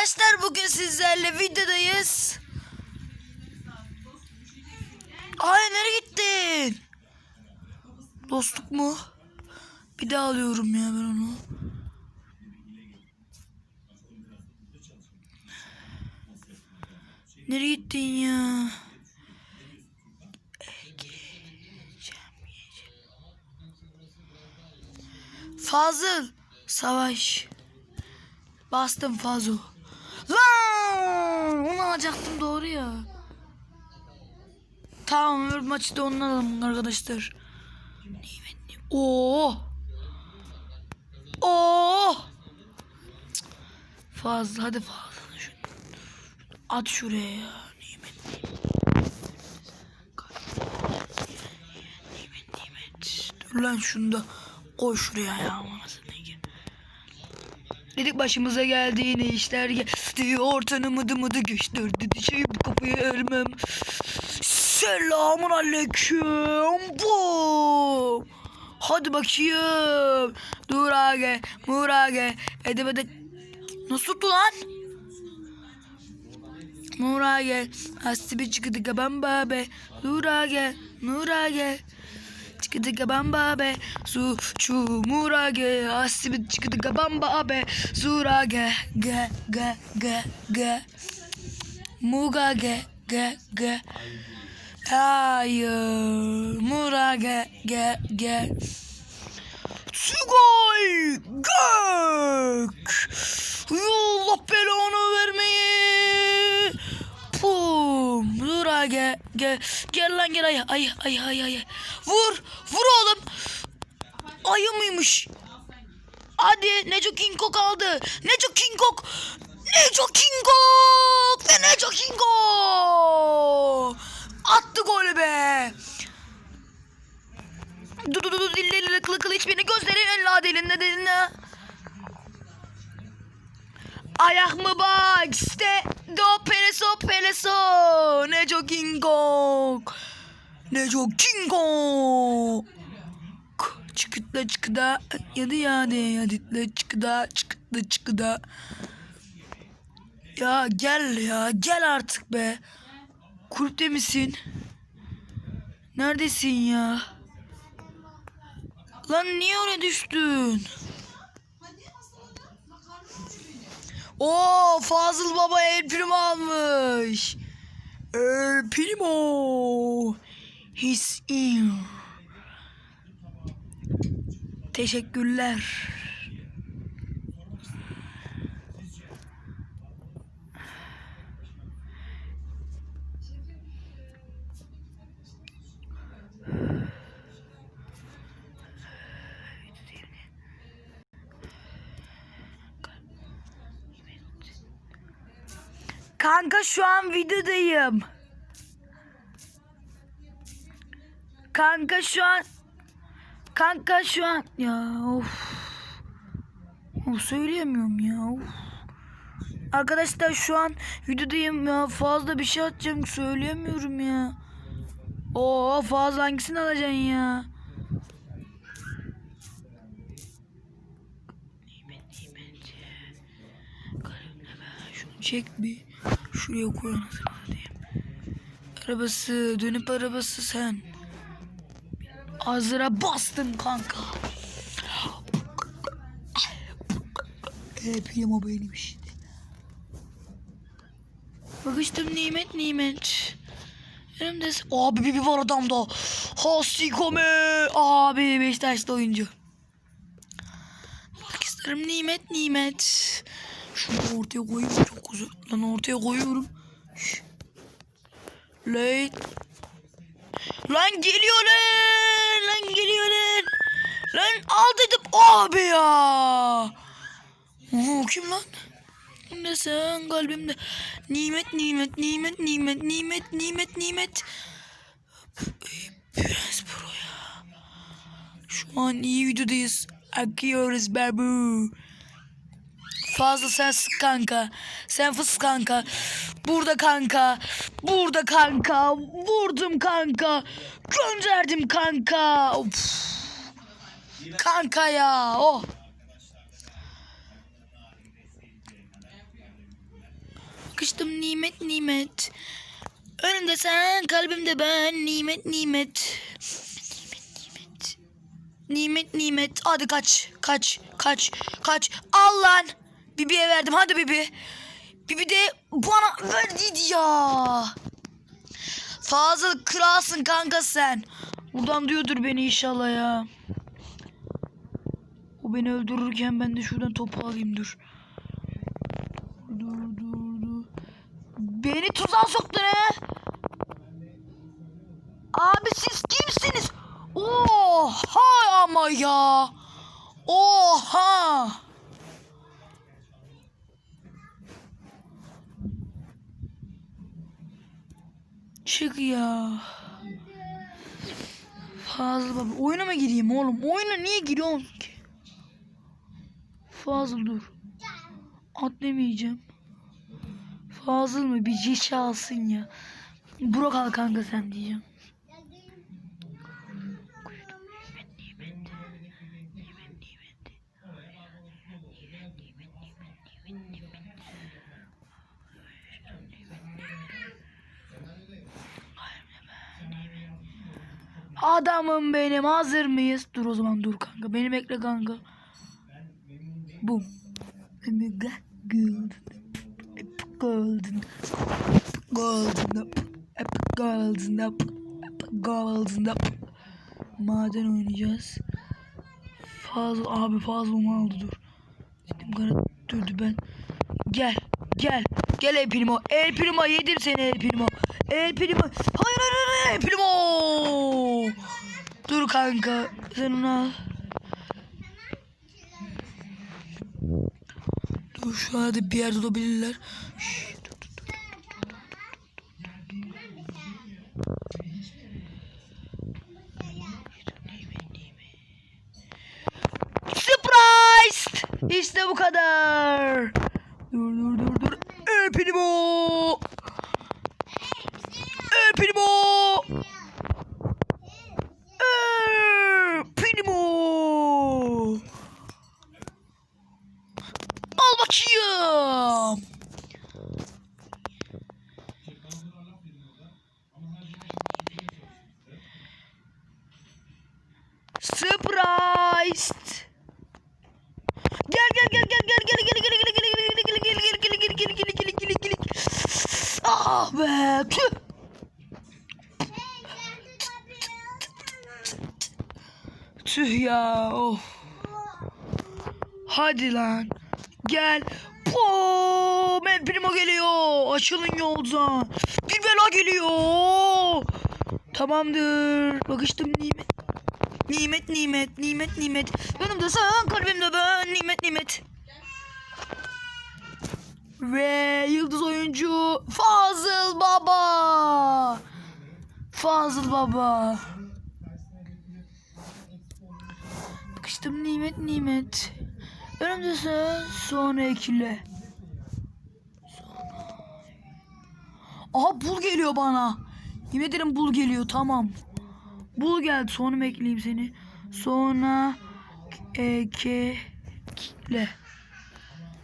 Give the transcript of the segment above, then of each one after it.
Arkadaşlar bugün sizlerle videodayız. Ay nereye gittin? Dostluk mu? Bir daha alıyorum ya ben onu. Nereye gittin ya? Fazıl Savaş Bastım Fazıl Onu alacaktım doğru ya Tamam öbür maçı da ondan alalım arkadaşlar Oo Oo. Fazla hadi fazla At şuraya ya Nimet Nimet Nimet Dur lan şunu da koy şuraya ya. Dedik başımıza geldi yine işler geldi. Ortanı mıdı mıdı gösterdi şey bu kapıyı ölmem Selamun aleyküm bu. Hadi bakayım. Durage Murage Edebede Nasıl tuttu lan? Murage Asibi çıkıdı kaban babe. Durage Nurage çıkıdı bamba be. Su çu murage asibi çıkıdı bamba be. Sura ge ge ge ge ge. Muga ge ge ge. Hayır. Murage ge ge Sugay gök! Allah belanı vermeyi Pum Dur gel gel. Lan gel. Ay ay ay ay ay. Vur vur oğlum. Ayı mıymış? Hadi Neco King Kong aldı. Neco King Kong Neco King Kong Ve Neco King Kong Attı golü be. Dur dur dur dilleri kılı kılı hiçbirini göstereyim la dilinde diline Ayak mı bak? İşte do peleso Neco King Kong. Neco King Kong. Çıkıtla çıkıda yadı yadı yadıtla çıkıda çıkıtla çıkıda. Ya gel ya gel artık be. Kulüpte misin? Neredesin ya? Lan niye oraya düştün? Oo Fazıl Baba El Primo almış. El Primo. His in. Teşekkürler. Şu an videodayım. Kanka şu an Kanka şu an ya of. Of söyleyemiyorum ya. Of. Arkadaşlar şu an videodayım ya. Fazla bir şey atacağım söyleyemiyorum ya. Oo fazla hangisini alacaksın ya? Çek bir. Şuraya koy anasını satayım. Arabası dönüp arabası sen. Hazıra bastım kanka. Hep o benim işte. Bakıştım nimet nimet. Önümde abi bir var adamda. Hasikome. Abi Beşiktaşlı oyuncu. Bak isterim nimet nimet. Şunu ortaya koyayım çok güzel. Lan ortaya koyuyorum. Şş. Late. Lan geliyor lan. Lan geliyor lan. Lan al dedim abi ya. Oo, kim lan? Ne sen kalbimde. Nimet nimet nimet nimet nimet nimet nimet. Prens Pro ya. Şu an iyi videodayız. Akıyoruz babu. Fazla sen kanka. Sen fıs kanka. Burada kanka. Burada kanka. Vurdum kanka. Gönderdim kanka. Of. Kanka ya. Oh. Bakıştım nimet nimet. Önümde sen kalbimde ben. Nimet nimet. Nimet nimet. Hadi kaç kaç kaç kaç. Al lan. Bibi'ye verdim hadi Bibi. Bibi de bana verdiydi ya. Fazıl kralsın kanka sen. Buradan duyuyordur beni inşallah ya. O beni öldürürken ben de şuradan topu alayım dur. Dur dur dur. Beni tuzağa soktun he. Abi siz kimsiniz? Oha ama ya. Oha. Çık ya. Fazıl baba. Oyuna mı gireyim oğlum? Oyuna niye giriyorsun ki? Fazıl dur. Atlamayacağım. Fazıl mı? Bir cişe alsın ya. Burak al kanka sen diyeceğim. Adamım benim hazır mıyız? Dur o zaman dur kanka. Beni bekle kanka. Bum. Golden. Golden. Golden golden golden. Maden oynayacağız. Fazla abi fazla mı aldı dur. Dedim kara durdu ben. Gel. Gel. Gel El Primo. El Primo yedim seni El Primo. El Primo. Hayır hayır hayır El Primo. Dur kanka sen onu al. Dur şu hadi bir yerde olabilirler. Şşş. İşte bu kadar. Dur dur dur dur. Öpünü bol. Be tüh. Ya of. Hadi lan. Gel. Poo, El Primo geliyor. Açılın yoldan. Bir bela geliyor. Tamamdır. Bakıştım nimet. Nimet nimet nimet nimet. Yanımda sen kalbimde ben nimet nimet. Ve yıldız oyuncu Fazıl Baba. Fazıl Baba. Bakıştım nimet nimet. Önümde sen sonra ekle. Aha bul geliyor bana. Yemin ederim bul geliyor tamam. Bul geldi sonra mı ekleyeyim seni? Sonra ekle.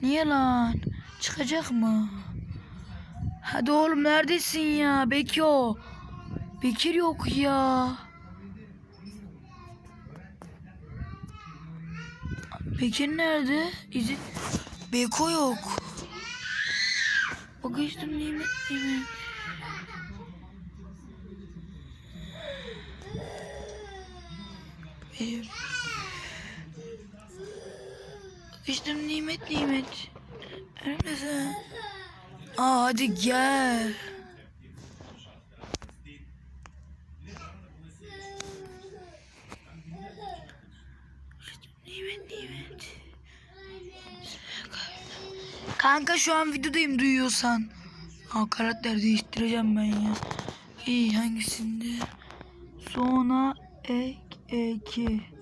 Niye lan? Çıkacak mı? Hadi oğlum neredesin ya? Beko. Bekir yok ya. Bekir nerede? İzi... Beko yok. Bakıştım nimet nimet. Benim. Bakıştım nimet nimet. Neredesin? Aa hadi gel. Kanka şu an videodayım duyuyorsan. Ha karakter değiştireceğim ben ya. İyi hangisinde? Sonra ek eki.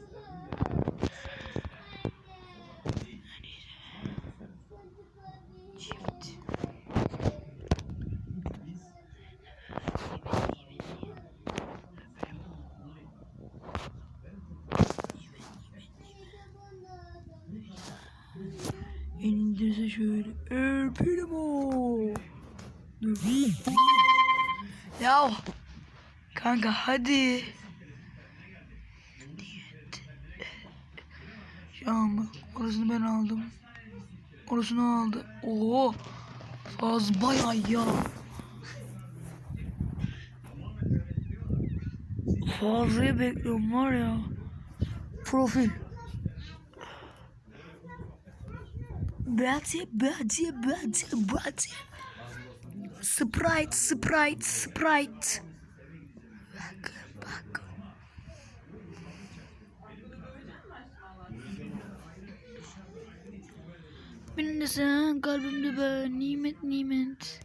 Şöyle. El Primo. Ya kanka hadi. Şu an bak orasını ben aldım. Orasını aldı. Oo. Faz bayağı ya. Fazla'yı bekliyorum var ya. Profil. Bati, bati, bati, bati. Sprite, Sprite, Sprite. Bak, bak. Benimde sen, kalbimde ben, nimet nimet.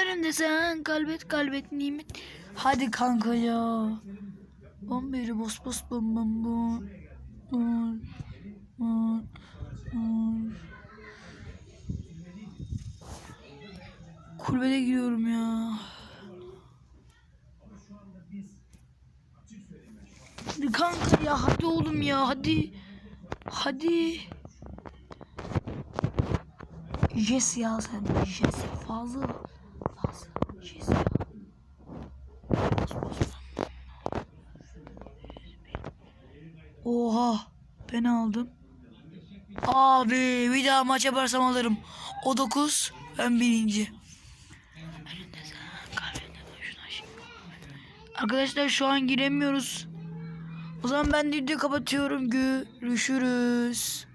Önümde sen, kalbet kalbet nimet. Hadi kanka ya. Bom beri bos bos bom bom bom. Bom, bom, bom. Kulübede giriyorum ya. Kanka ya hadi oğlum ya hadi. Hadi. Yes ya sen. Yes fazla. Fazla. Yes ya. Oha. Ben aldım. Abi bir daha maç yaparsam alırım. O 9 ben birinci. Arkadaşlar şu an giremiyoruz. O zaman ben de videoyu kapatıyorum. Görüşürüz.